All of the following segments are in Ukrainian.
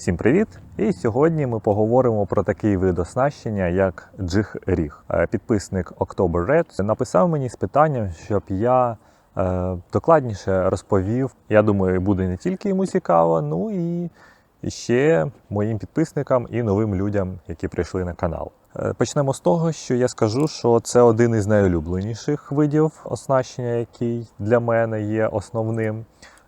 Всім привіт! І сьогодні ми поговоримо про такий вид оснащення, як джиг ріг. Е, Підписник October Red написав мені з питанням, щоб я е, докладніше розповів. Я думаю, буде не тільки йому цікаво, ну і ще моїм підписникам і новим людям, які прийшли на канал. Е, Почнемо з того, що я скажу, що це один із найулюбленіших видів оснащення, який для мене є основним.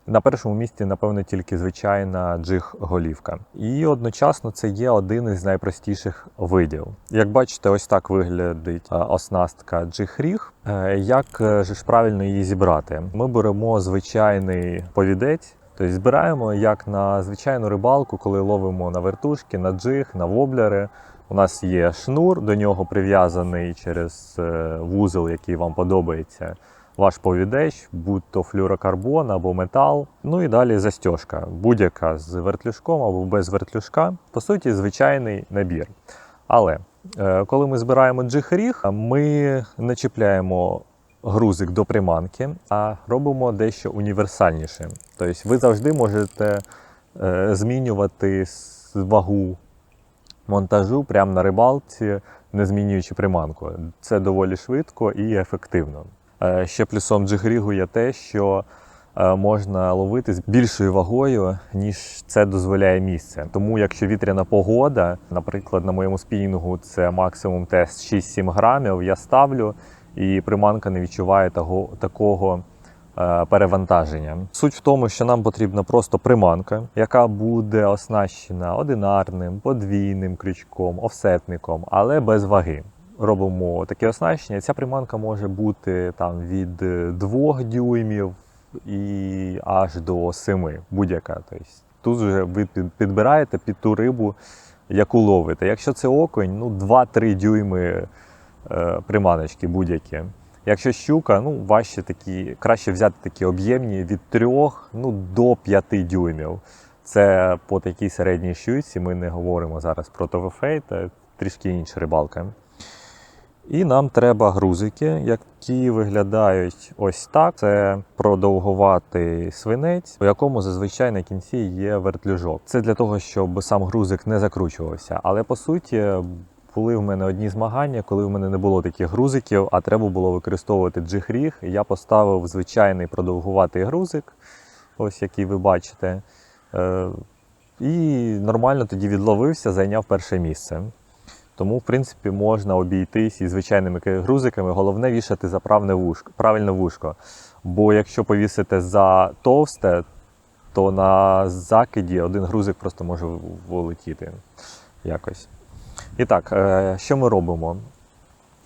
На першому місці, напевно, тільки звичайна джиг-голівка. І одночасно це є один із найпростіших видів. Як бачите, ось так виглядить е, оснастка джиг-ріг. Е, Як е, же ж правильно її зібрати? Ми беремо звичайний повідець. Тобто збираємо як на звичайну рибалку, коли ловимо на вертушки, на джиг, на воблери. У нас є шнур, до нього прив'язаний через вузол, який вам подобається ваш повідець, будь то флюрокарбон або метал. Ну і далі застіжка, будь-яка з вертлюжком або без вертлюжка. По суті, звичайний набір. Але е, коли ми збираємо джиг-ріг, ми не чіпляємо грузик до приманки, а робимо дещо універсальніше. Тобто ви завжди можете е, змінювати вагу монтажу прямо на рибалці, не змінюючи приманку. Це доволі швидко і ефективно. Е, Ще плюсом джигрігу є те, що е, можна ловити з більшою вагою, ніж це дозволяє місце. Тому, якщо вітряна погода, наприклад, на моєму спінінгу це максимум тест 6-7 грамів, я ставлю, і приманка не відчуває того, такого е, перевантаження. Суть в тому, що нам потрібна просто приманка, яка буде оснащена одинарним, подвійним крючком, офсетником, але без ваги. Робимо таке оснащення. Ця приманка може бути там від 2 дюймів і аж до 7, будь-яка. Тобто тут вже ви підбираєте під ту рибу, яку ловите. Якщо це окунь, ну 2-3 дюйми е, приманочки будь-які. Якщо щука, ну важче такі, краще взяти такі об'ємні від 3 ну, до 5 дюймів. Це по такій середній щуці. Ми не говоримо зараз про ТВФ, це трішки інша рибалка. І нам треба грузики, які виглядають ось так. Це продовгуватий свинець, у якому зазвичай на кінці є вертлюжок. Це для того, щоб сам грузик не закручувався. Але по суті, були в мене одні змагання, коли в мене не було таких грузиків, а треба було використовувати джиг-ріг. Я поставив звичайний продовгуватий грузик, ось який ви бачите. Е, І нормально тоді відловився, зайняв перше місце. Тому, в принципі, можна обійтись і звичайними грузиками. Головне вішати за правне вушко, правильне вушко. Бо якщо повісити за товсте, то на закиді один грузик просто може в- влетіти якось. І так, е, що ми робимо?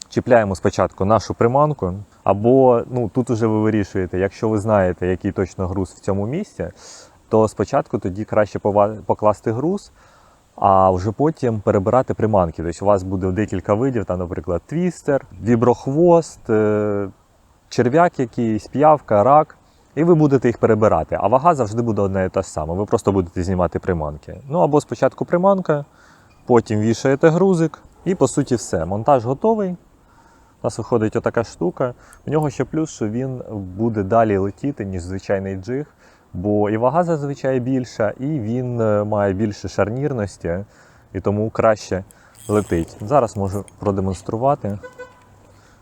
Чіпляємо спочатку нашу приманку, або ну, тут уже ви вирішуєте, якщо ви знаєте, який точно груз в цьому місці, то спочатку тоді краще покласти груз, а вже потім перебирати приманки. Тобто у вас буде декілька видів, там, наприклад, твістер, віброхвост, е, черв'як якийсь, п'явка, рак. І ви будете їх перебирати. А вага завжди буде одна і та ж сама. Ви просто будете знімати приманки. Ну або спочатку приманка, потім вішаєте грузик, і по суті все. Монтаж готовий. У нас виходить отака штука. У нього ще плюс, що він буде далі летіти, ніж звичайний джиг, бо і вага зазвичай більша, і він е, має більше шарнірності, і тому краще летить. Зараз можу продемонструвати.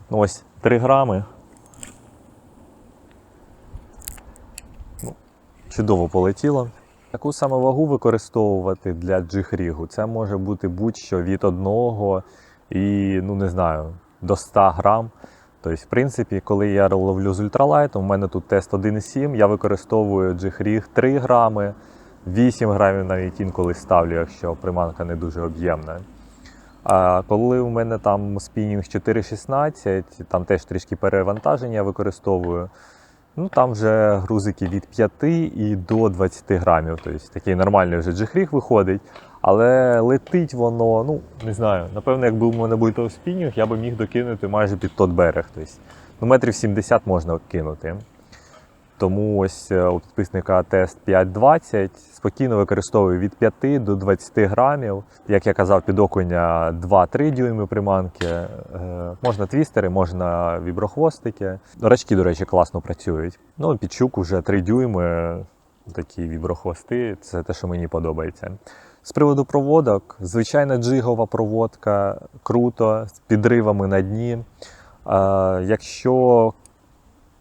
Ну, ось 3 грами. Ну, чудово полетіло. Таку саме вагу використовувати для джиг-рігу. Це може бути будь-що від одного і, ну не знаю, до 100 грам. Тобто, в принципі, коли я ловлю з ультралайтом, у мене тут тест 1,7, я використовую джиг-ріг 3 грами, 8 грамів навіть інколи ставлю, якщо приманка не дуже об'ємна. А коли у мене там спінінг 4,16, там теж трішки перевантаження використовую. Ну там вже грузики від 5 і до 20 грамів. Тобто такий нормальний вже джихріг виходить. Але летить воно, ну не знаю. Напевно, якби у мене був той спінінг, я би міг докинути майже під тот берег. Тобто, ну, метрів 70 можна кинути. Тому ось е, у підписника тест 5.20 спокійно використовую від 5 до 20 грамів. Як я казав, під окуня 2-3 дюйми приманки. Е, Можна твістери, можна віброхвостики. Рачки, до речі, класно працюють. Ну, під щуку вже 3 дюйми, такі віброхвости. Це те, що мені подобається. З приводу проводок, звичайна джигова проводка, круто, з підривами на дні. Е, якщо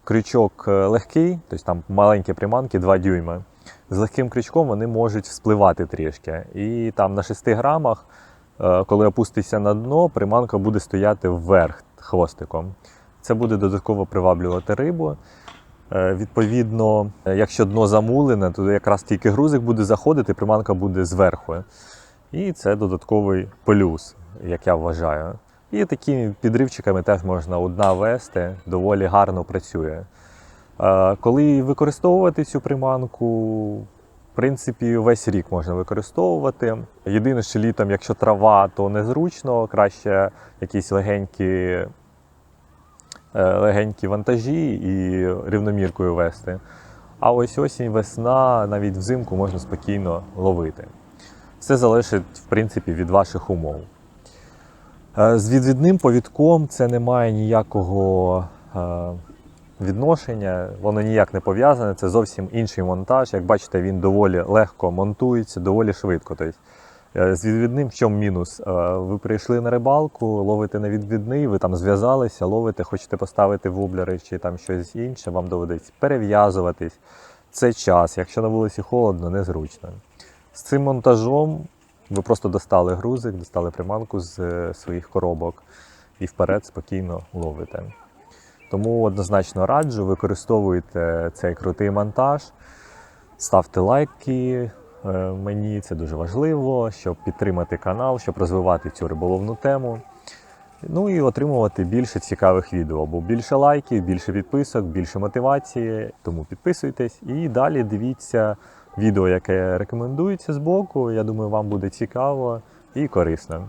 крючок е, легкий, тобто там маленькі приманки 2 дюйми, з легким крючком вони можуть вспливати трішки. І там на 6 грамах, е, коли опуститься на дно, приманка буде стояти вверх хвостиком. Це буде додатково приваблювати рибу. Е, Відповідно, якщо дно замулене, то якраз тільки грузик буде заходити, приманка буде зверху. І це додатковий плюс, як я вважаю. І такими підривчиками теж можна одна вести, доволі гарно працює. Е, Коли використовувати цю приманку, в принципі, весь рік можна використовувати. Єдине, що літом, якщо трава, то незручно, краще якісь легенькі е, легенькі вантажі і рівноміркою вести. А ось осінь, весна, навіть взимку можна спокійно ловити. Все залежить, в принципі, від ваших умов. Е, З відвідним повідком це не має ніякого е, відношення, воно ніяк не пов'язане, це зовсім інший монтаж. Як бачите, він доволі легко монтується, доволі швидко. Е, з відвідним, в чому мінус? Ви прийшли на рибалку, ловите на відвідний, ви там зв'язалися, ловите, хочете поставити воблери чи там щось інше, вам доведеться перев'язуватись. Це час. Якщо на вулиці холодно, незручно. З цим монтажом ви просто достали грузик, достали приманку з е, своїх коробок і вперед спокійно ловите. Тому однозначно раджу, використовуйте цей крутий монтаж, ставте лайки е, мені, це дуже важливо, щоб підтримати канал, щоб розвивати цю риболовну тему. Ну і отримувати більше цікавих відео, бо більше лайків, більше підписок, більше мотивації. Тому підписуйтесь і далі дивіться відео, яке рекомендується з боку. Я думаю, вам буде цікаво і корисно.